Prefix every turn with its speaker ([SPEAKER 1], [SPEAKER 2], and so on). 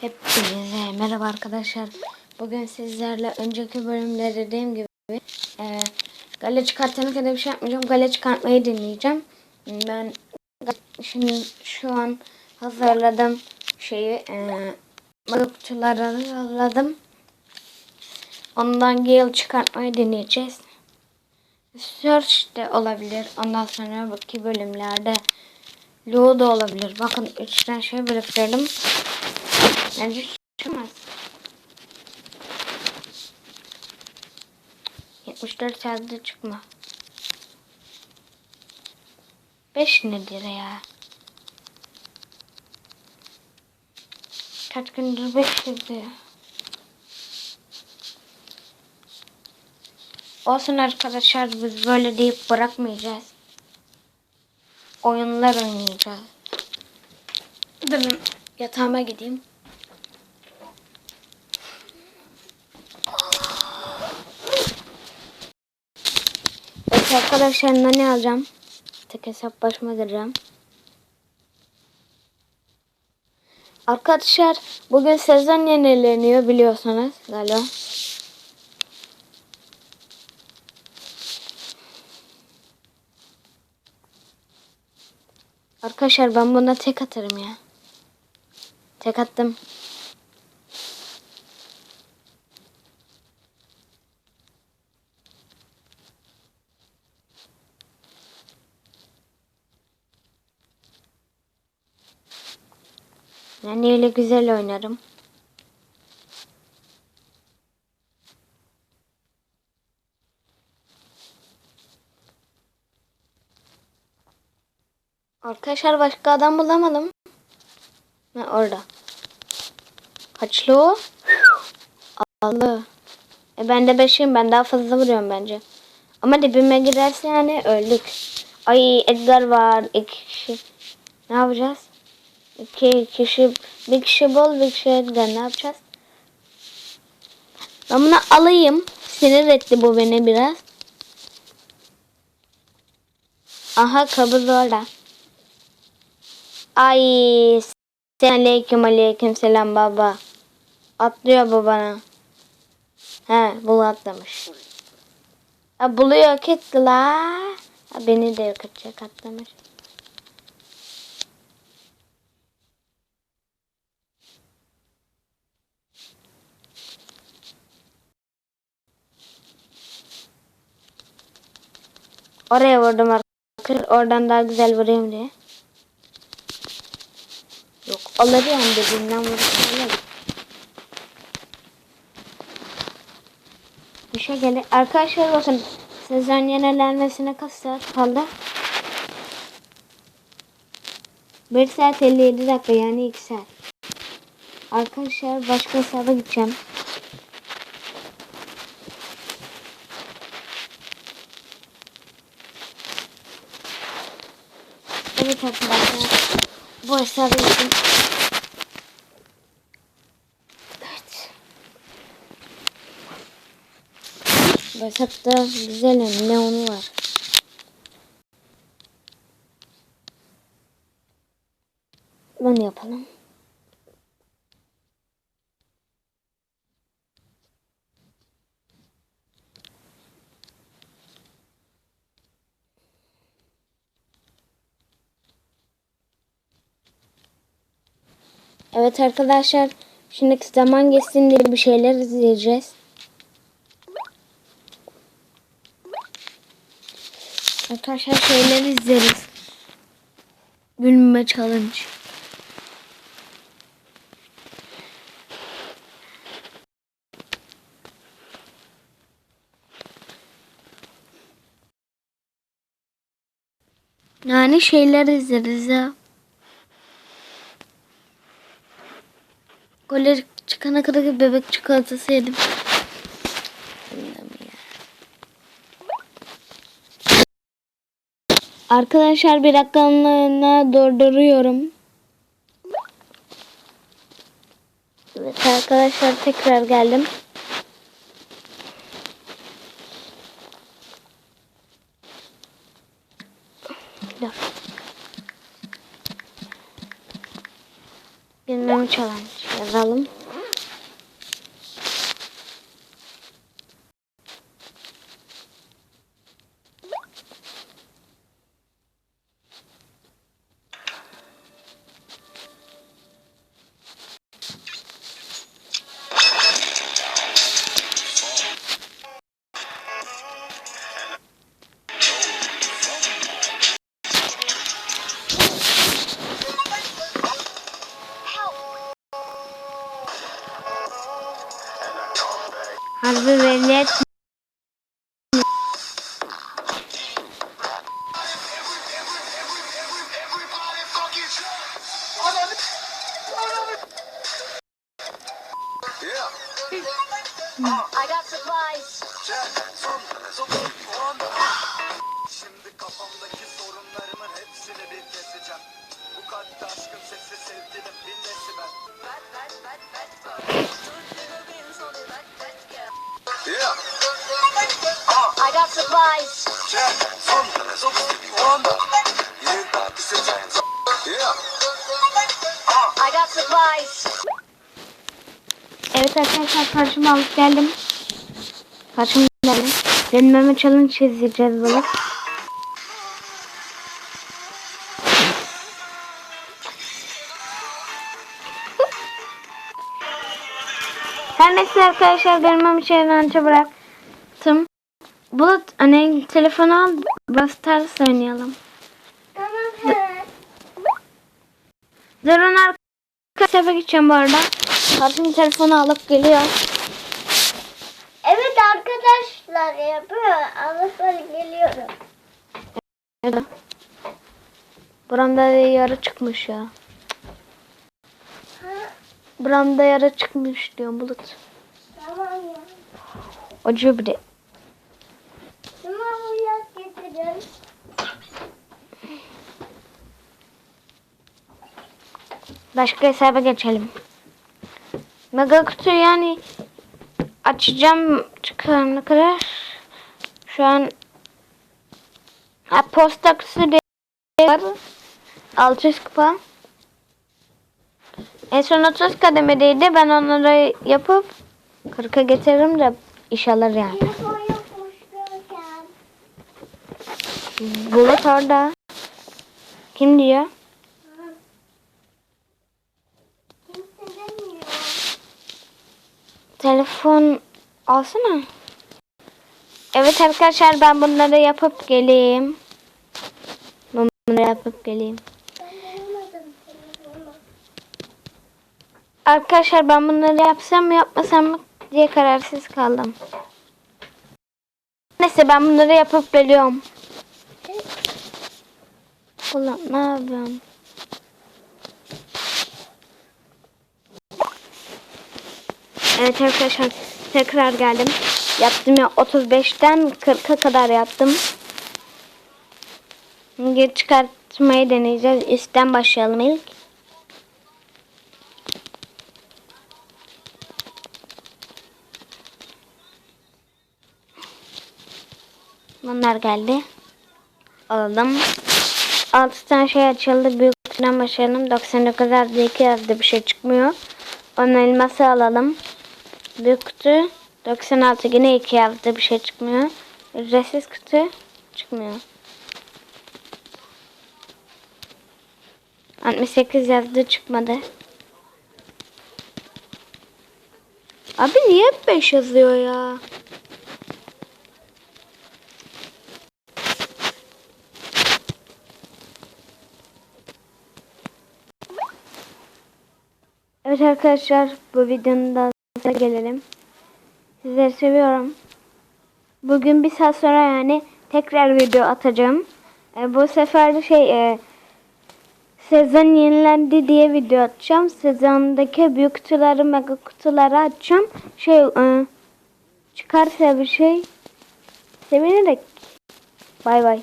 [SPEAKER 1] Hepinize merhaba arkadaşlar. Bugün sizlerle önceki bölümde dediğim gibi e, gale çıkartana kadar bir şey yapmayacağım. Gale çıkartmayı deneyeceğim. Ben şimdi şu an hazırladım şeyi e, balık kutularını yolladım. Ondan gale çıkartmayı deneyeceğiz. Search de olabilir. Ondan sonra baki bölümlerde Lua da olabilir. Bakın içten şey biriktirdim. Bence çıkmaz. 74 saatte çıkma. 5 nedir ya? Kaç gündür 5 dedi. Olsun arkadaşlar biz böyle deyip bırakmayacağız. Oyunlar oynayacağız. Durun yatağıma gideyim. Evet arkadaşlar ne alacağım? Tek hesap başıma gireceğim. Arkadaşlar bugün sezon yenileniyor biliyorsunuz galiba. Arkadaşlar ben buna tek atarım ya. Tek attım. Yani öyle güzel oynarım. Arkadaşlar başka adam bulamadım. Ha, orada. Kaçlı o? Allah. E ben de beşim. Ben daha fazla vuruyorum bence. Ama dibime girerse yani öldük. Ay Edgar var. iki kişi. Ne yapacağız? İki kişi. Bir kişi bol bir kişi Edgar. Ne yapacağız? Ben bunu alayım. Sinir etti bu beni biraz. Aha kabız orada. Ay aleyküm aleyküm selam baba. Atlıyor bu bana. He bu atlamış. Ha, buluyor. Ha, beni de yok edecek atlamış. Oraya vurdum arkadaşlar. Oradan daha güzel vurayım diye. Yok alır yani birbirinden vurursa Bir şey gelir. Arkadaşlar bakın sezon yenilenmesine kaç saat kaldı? 1 saat 57 dakika yani 2 saat. Arkadaşlar başka hesaba gideceğim. Evet arkadaşlar. Bu hesabı gideceğim. Evet. Bu hesapta güzel neonu var. Bunu yapalım. Evet arkadaşlar. Şimdi zaman geçsin diye bir şeyler izleyeceğiz. Arkadaşlar şeyler izleriz. Gülme challenge. Yani şeyler izleriz ya. Goller çıkana kadar bebek çikolatası yedim. Arkadaşlar bir dakikalığına durduruyorum. Evet arkadaşlar tekrar geldim. Dur. Challenge. Yazalım. Harbi velet
[SPEAKER 2] I got supplies.
[SPEAKER 1] Evet arkadaşlar karşıma alıp geldim. Karşıma geldim. Denmeme challenge izleyeceğiz bunu. Her neyse arkadaşlar denmeme challenge'ı bıraktım. Bulut hani telefonu al Stars oynayalım. Durun arkadaşlar gideceğim bu arada. Karşım telefonu alıp geliyor.
[SPEAKER 2] Evet arkadaşlar yapıyor. Alıp geliyorum.
[SPEAKER 1] Evet. Buramda da yara çıkmış ya. Buramda yara çıkmış diyor Bulut.
[SPEAKER 2] Tamam ya.
[SPEAKER 1] Acıyor bir de. Başka hesaba geçelim. Mega kutu yani açacağım çıkana kadar. Şu an ha, posta kutusu var. 600 kupa. En son 30 kademedeydi. Ben onları yapıp 40'a getiririm de iş alır yani. Bulut orada. Kim diyor? Telefon alsana. Evet arkadaşlar ben bunları yapıp geleyim. Bunları yapıp geleyim. Arkadaşlar ben bunları yapsam mı yapmasam mı diye kararsız kaldım. Neyse ben bunları yapıp geliyorum. Ulan ne yapıyorum? Evet arkadaşlar tekrar geldim. Yaptım ya 35'ten 40'a kadar yaptım. Geri çıkartmayı deneyeceğiz. Üstten başlayalım ilk. Bunlar geldi. Alalım. 6 tane şey açıldı. Büyük başlayalım. 99 yazdı 2 yazdı bir şey çıkmıyor. Onun elması alalım. Büyük kutu 96 yine 2 yazdı bir şey çıkmıyor. Ücretsiz kutu çıkmıyor. 68 yazdı çıkmadı. Abi niye hep 5 yazıyor ya? Evet arkadaşlar bu videonun da gelelim. Sizleri seviyorum. Bugün bir saat sonra yani tekrar video atacağım. E, bu sefer de şey e, sezon yenilendi diye video atacağım. Sezondaki büyük kutuları mega kutuları açacağım. Şey e, çıkarsa bir şey sevinirik. Bay bay.